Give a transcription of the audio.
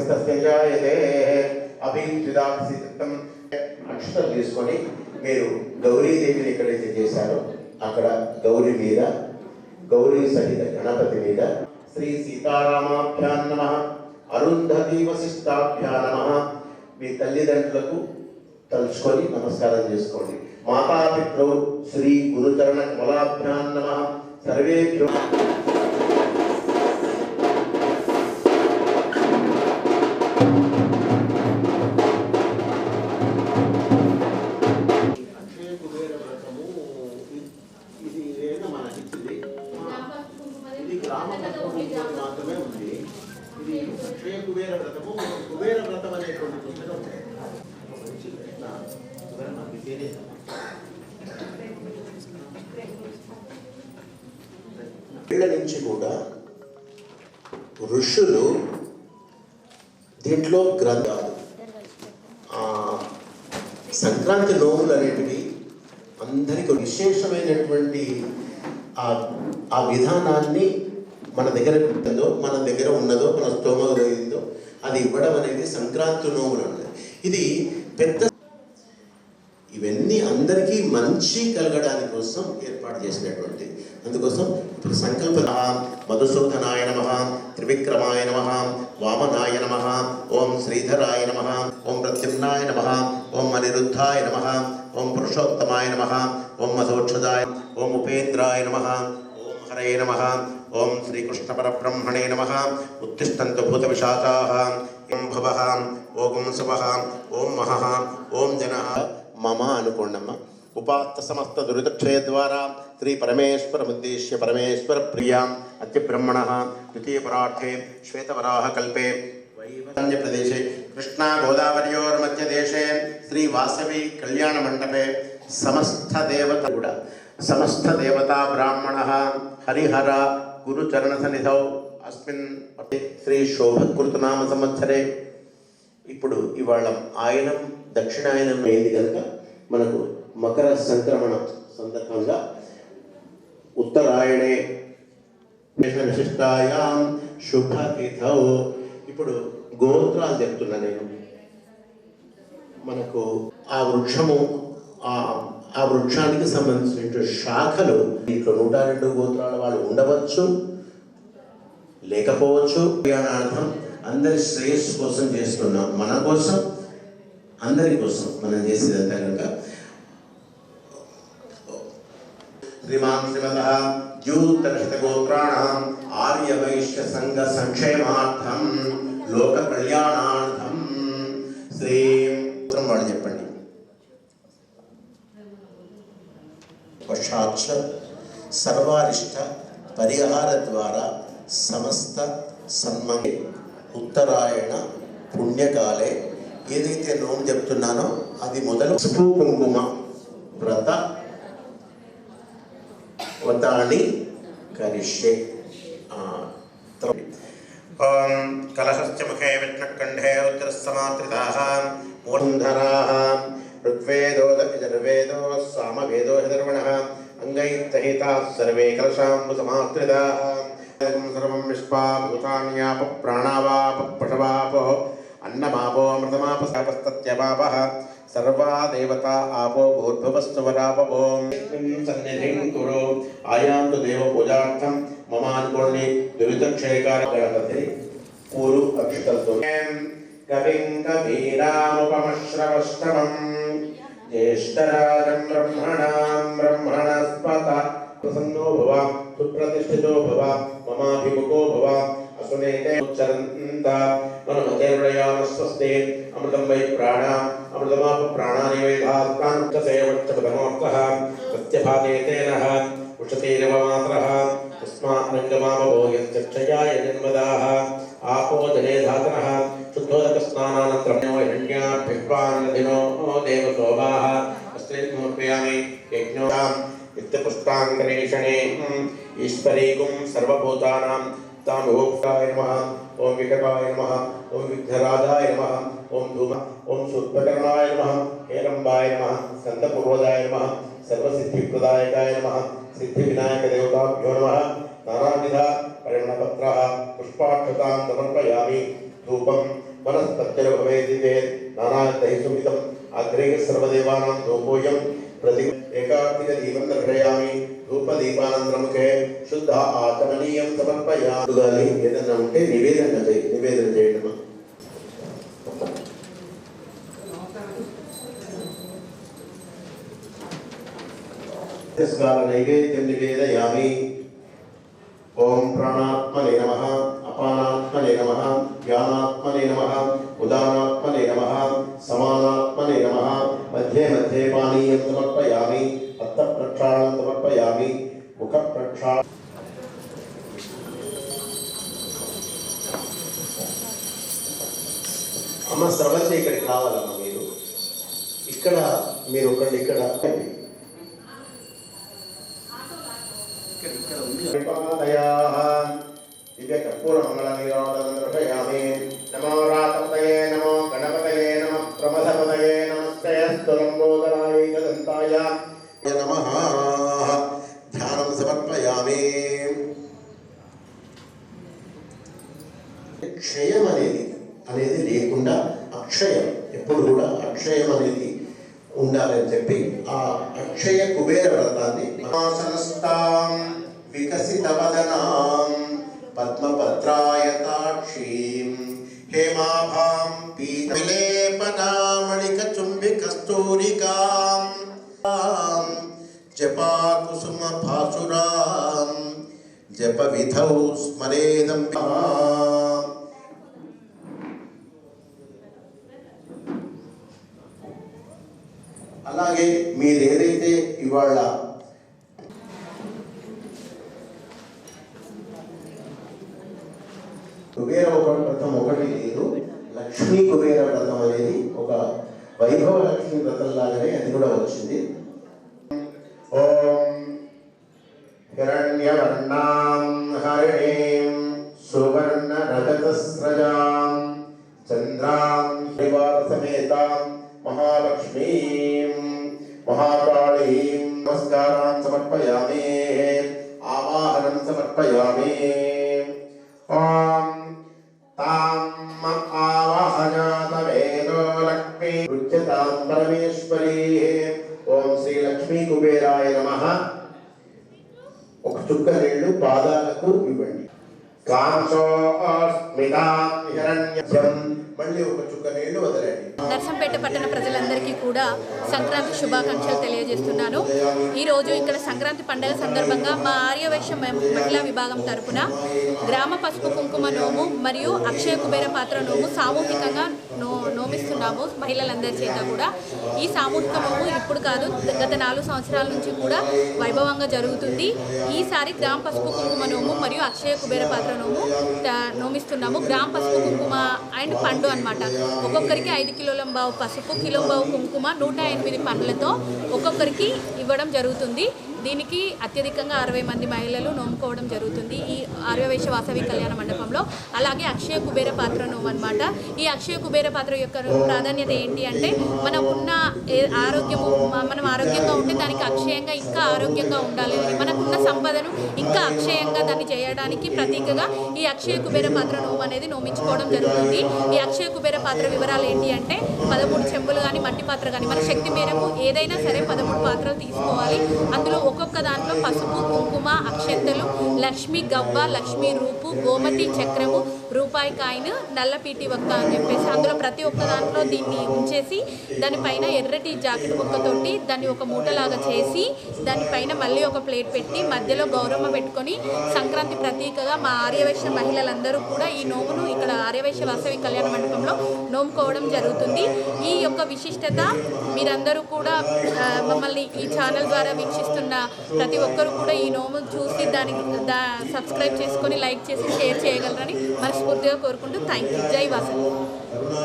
పుత్రస్తస్య జాయతే అభిద్యుదాక్షితం అక్షతలు తీసుకొని మీరు గౌరీదేవిని ఎక్కడైతే చేశారో అక్కడ గౌరీ మీద గౌరీ సహిత గణపతి మీద శ్రీ సీతారామాభ్యాన్ నమ అరుంధతి వశిష్టాభ్యా నమ. మీ తల్లిదండ్రులకు తలుచుకొని నమస్కారం చేసుకోండి. మాతాపిత్రౌ శ్రీ గురుచరణ కమలాభ్యాన్ నమ. సర్వేభ్యో ఇది మాత్రమే ఉంది ఇది అక్షయ కుబేర వ్రతము కుబేర వ్రతం అనేటువంటి పుస్తకం మంచి ప్రశ్న కుబేర మనకి వీళ్ళ నుంచి కూడా ఋషులు దీంట్లో గ్రంథాలు. సంక్రాంతి నోములు అనేటివి అందరికీ విశేషమైనటువంటి ఆ విధానాన్ని మన దగ్గర ఉంటుందో మన దగ్గర ఉన్నదో మన స్తోమలో అయిందో అది ఇవ్వడం అనేది సంక్రాంతి నోములు అన్నది ఇది పెద్ద ఇవన్నీ అందరికీ మంచి కలగడానికి కోసం ఏర్పాటు చేసినటువంటి అందుకోసం ఇప్పుడు సంకల్ప మధుసూదనాయ నమ త్రివిక్రమాయ నమ వామనాయ నమ ఓం శ్రీధరాయ నమ ఓం ప్రత్యుమ్నాయ నమ ఓం అనిరుద్ధాయ నమ ఓం పురుషోత్తమాయ నమ ఓం మధోక్షదాయ ఓం ఉపేంద్రాయ నమ ఓం హరే నమ ఓం శ్రీకృష్ణ పరబ్రహ్మణే నమ. ఉత్తిష్టంతు భూత విశాఖాః ఓం భవ. ఓం శుభ. ఓం మహ. ఓం జన. మమ అనుకోండమ్మ. ఉపాత్త సమస్త దురిదక్షయ ద్వారా. శ్రీ పరమేశ్వర ఉద్దేశ్య పరమేశ్వర ప్రియాం. అత్యబ్రహ్మణ. ద్వితీయ పరార్థే. శ్వేతవరాహ కల్పే. వైవన్య ప్రదేశే కృష్ణా గోదావరియోర్మధ్యదేశే శ్రీ వాసవి కళ్యాణ మండపే. సమస్త దేవత కూడా. సమస్త దేవతా బ్రాహ్మణ. హరిహర గురుచరణ సన్నిధౌ అస్మిన్ శ్రీ శోభకృతనామ సంవత్సరే. ఇప్పుడు ఇవాళ ఆయనం దక్షిణాయనం అయింది కనుక మనకు మకర సంక్రమణ సందర్భంగా ఉత్తరాయణే. విశిష్టాయాం శుభ తిథౌ ఇప్పుడు గోత్రాలు చెప్తున్నా నేను. మనకు ఆ వృక్షము ఆ ఆ వృక్షానికి సంబంధించిన శాఖలు ఇక్కడ నూట రెండు గోత్రాల వాళ్ళు ఉండవచ్చు లేకపోవచ్చు. అర్థం అందరి శ్రేయస్సు కోసం చేస్తున్నాం. మన కోసం అందరి కోసం మనం చేసేదంతా కనుక శ్రీమాన్ శ్రీమత ద్యూతరహిత గోత్రాణం ఆర్య వైశ్య సంఘ సంక్షేమార్థం లోక కళ్యాణార్థం. శ్రీ వాళ్ళు చెప్పండి. పశ్చాచ్చ సర్వారిష్ట పరిహార ద్వారా సమస్త సన్మంగే ఉత్తరాయణ పుణ్యకాలే. ఏదైతే నోము చెప్తున్నానో అది మొదలు కుంకుమ వ్రత వ్రతాన్ని కరిష్యే. ఆ, త్ర- ఓం కలశస్య ముఖే విష్ణుకంఠే రుద్రస్సమాత్రితాః మూర్ధరాः ఋగ్వేదో యజుర్వేదో సామవేదో హృదర్వణः అంగైత్తహితాः సర్వే కలశాంబు సమాత్రితాः సర్వం విశ్వా భూతాన్యాప ప్రాణావాప పశవాపో అన్నమాపో అమృతమాపస్తత్యమాపः సర్వా దేవతా ఆపో భూర్భువస్సువరాపో సన్నిధిం కురు ఆయాంతు దేవ పూజార్థం మమానుకోండి దురితక్షయకార గణపతి పూరు అక్షతలతో కవిం కవీరాముపమశ్రవశ్రవం జ్యేష్ఠరాజం బ్రహ్మణాం బ్రహ్మణస్పత ప్రసన్నో భవ సుప్రతిష్ఠితో భవ మమాభిముఖో భవ అసునేతే ఉచ్చరంత మనమతేర్వయామస్వస్తే అమృతం వై ప్రాణ అమృతమాప ईश्वरीगुं सर्वभूतानां तामुखाय नमः ॐ विकटाय नमः ॐ विघ्नराजाय नमः ॐ धूम ॐ सूर्पकर्णाय नमः हेरम्बाय नमः स्कन्दपूर्वदाय नमः, सर्वसिद्धिप्रदायकाय नमः, सिद्धिविनायकदेवताभ्यो नमः, नानाविध परिमणपत्रः पुष्पाक्षतां समर्पयामि, धूपं वनस्पतिर्भवेति चेत् नानाविधैः सुमितम् अग्रे सर्वदेवानां धूपोऽयं प्रति एकार्तिकदीपं दर्शयामि। ధూపదీపానంతరముఖే శుద్ధ ఆచమనీయం సమర్పయాలి కానీ ఏదైనా ఉంటే నివేదన చేయి నివేదన చేయడమా నైవేద్యం నివేదయామి. ఓం ప్రాణాత్మనే నమ అపానాత్మనే నమ జ్ఞానాత్మనే నమ ఉదానాత్మనే నమ సమానాత్మనే నమ మధ్యే మధ్యే పానీయం సమర్పయామి. ప్రక్షాళనం సమర్పయామి ముఖ ప్రక్షాళ అమ్మ సర్వత్రి ఇక్కడికి రావాలమ్మా మీరు. ఇక్కడ మీరు ఒకళ్ళు ఇక్కడ. విపాదయాః దివ్యకర్పూరమంగళనిరోధనమర్పయామి క్షయం అనేది అనేది లేకుండా అక్షయం. ఎప్పుడు కూడా అక్షయం అనేది ఉండాలని చెప్పి ఆ అక్షయ కుబేర వ్రతాన్ని వికసిత వదనాం పద్మపత్రాయతాక్షీం హేమాభాం పీతలేపనామణిక చుంబి కస్తూరికాం జపాకుసుమ భాసురాం జప విధౌ స్మరేదం అలాగే మీరు ఏదైతే ఇవాళ काम सो अस्मिता हिरण्यम ఒక నర్సంపేట పట్టణ ప్రజలందరికీ కూడా సంక్రాంతి శుభాకాంక్షలు తెలియజేస్తున్నాను. ఈరోజు ఇక్కడ సంక్రాంతి పండుగ సందర్భంగా మా ఆర్యవైశ్య మహిళా విభాగం తరపున గ్రామ పసుపు కుంకుమ నోము మరియు అక్షయ కుబేర పాత్ర నోము సామూహికంగా నో నోమిస్తున్నాము మహిళలందరి చేత కూడా. ఈ సామూహిక నోము ఇప్పుడు కాదు గత నాలుగు సంవత్సరాల నుంచి కూడా వైభవంగా జరుగుతుంది. ఈసారి గ్రామ పసుపు కుంకుమ నోము మరియు అక్షయ కుబేర పాత్ర నోము నోమిస్తున్నాము. గ్రామ పసుపు కుంకుమ అండ్ పండు అన్నమాట. ఒక్కొక్కరికి ఐదు కిలోల బావు పసుపు కిలో బావు కుంకుమ నూట ఎనిమిది పండ్లతో ఒక్కొక్కరికి ఇవ్వడం జరుగుతుంది. దీనికి అత్యధికంగా అరవై మంది మహిళలు నోముకోవడం జరుగుతుంది ఈ ఆర్యవేశ వాసవి కళ్యాణ మండపంలో. అలాగే అక్షయ కుబేర పాత్ర నోము అనమాట ఈ అక్షయ కుబేర పాత్ర యొక్క ప్రాధాన్యత ఏంటి అంటే మనం ఉన్న ఏ- ఆరోగ్యము మనం ఆరోగ్యంగా ఉంటే దానికి అక్షయంగా ఇంకా ఆరోగ్యంగా ఉండాలి. అని మనకున్న సంపదను ఇంకా అక్షయంగా దాన్ని చేయడానికి ప్రతీకగా ఈ అక్షయ కుబేర పాత్ర నోము అనేది నోమించుకోవడం జరుగుతుంది. ఈ అక్షయ కుబేర పాత్ర వివరాలు ఏంటి అంటే పదమూడు చెంబులు కానీ మట్టి పాత్ర కానీ మన శక్తి మేరకు ఏదైనా సరే పదమూడు పాత్రలు తీసుకోవాలి. అందులో ఒక్కొక్క దాంట్లో పసుపు కుంకుమ అక్షంతలు లక్ష్మి గవ్వ లక్ష్మి రూపు గోమతి చక్రము రూపాయి కాయిన్ నల్లపీటి ఒక్క అని చెప్పేసి అందులో ప్రతి ఒక్క దాంట్లో దీన్ని ఉంచేసి దానిపైన ఎర్రటి జాకెట్ ముక్కతోటి దాన్ని ఒక మూటలాగా చేసి దానిపైన మళ్ళీ ఒక ప్లేట్ పెట్టి మధ్యలో గౌరమ్మ పెట్టుకొని సంక్రాంతి ప్రతీకగా మా ఆర్యవైశ్య మహిళలందరూ కూడా ఈ నోమును ఇక్కడ ఆర్యవైశ్య వాసవి కళ్యాణ మండపంలో నోముకోవడం జరుగుతుంది. ఈ యొక్క విశిష్టత మీరందరూ కూడా మమ్మల్ని ఈ ఛానల్ ద్వారా వీక్షిస్తున్న ప్రతి ఒక్కరు కూడా ఈ నోము చూసి దాని దా సబ్స్క్రైబ్ చేసుకొని లైక్ చేసి షేర్ చేయగలరని మనస్ఫూర్తిగా కోరుకుంటూ థ్యాంక్ యూ జై వాసన్